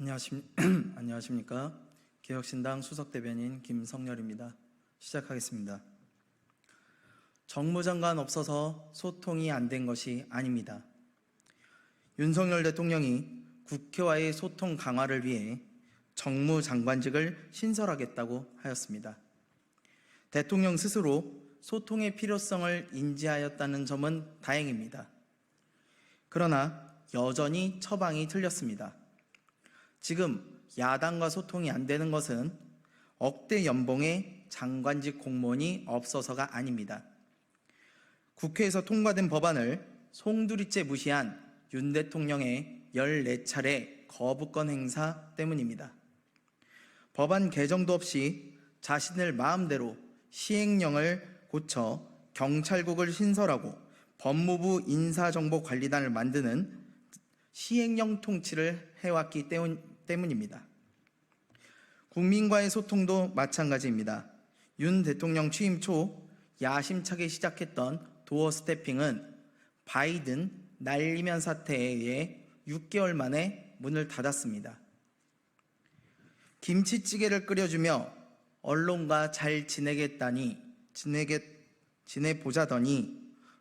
안녕하십, 안녕하십니까. 개혁신당 수석대변인 김성열입니다. 시작하겠습니다. 정무장관 없어서 소통이 안 된 것이 아닙니다. 윤석열 대통령이 국회와의 소통 강화를 위해 정무장관직을 신설하겠다고 하였습니다. 대통령 스스로 소통의 필요성을 인지하였다는 점은 다행입니다. 그러나 여전히 처방이 틀렸습니다. 지금 야당과 소통이 안 되는 것은 억대 연봉의 장관직 공무원이 없어서가 아닙니다. 국회에서 통과된 법안을 송두리째 무시한 윤 대통령의 14차례 거부권 행사 때문입니다. 법안 개정도 없이 자신을 마음대로 시행령을 고쳐 경찰국을 신설하고 법무부 인사정보관리단을 만드는 시행령 통치를 해왔기 때문, 때문입니다. 국민과의 소통도 마찬가지입니다. 윤 대통령 취임 초 야심차게 시작했던 도어 스태핑은 바이든 날리면 사태에 의해 6개월 만에 문을 닫았습니다. 김치찌개를 끓여주며 언론과 잘 지내겠다니 지내겠 지내보자더니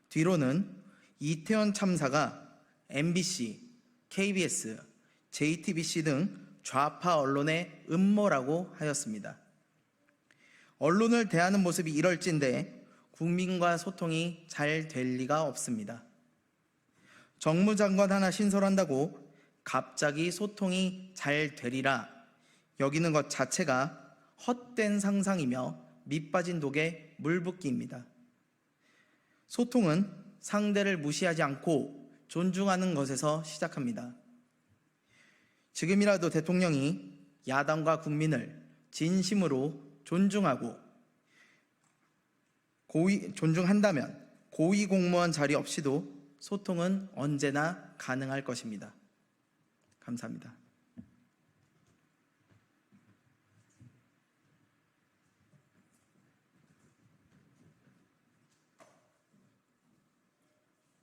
뒤로는 이태원 참사가 MBC, KBS, JTBC 등 좌파 언론의 음모라고 하였습니다. 언론을 대하는 모습이 이럴진데 국민과 소통이 잘 될 리가 없습니다. 정무장관 하나 신설한다고 갑자기 소통이 잘 되리라 여기는 것 자체가 헛된 상상이며 밑빠진 독에 물붓기입니다. 소통은 상대를 무시하지 않고 존중하는 것에서 시작합니다. 지금이라도 대통령이 야당과 국민을 진심으로 존중하고 고위, 존중한다면 고위 공무원 자리 없이도 소통은 언제나 가능할 것입니다. 감사합니다.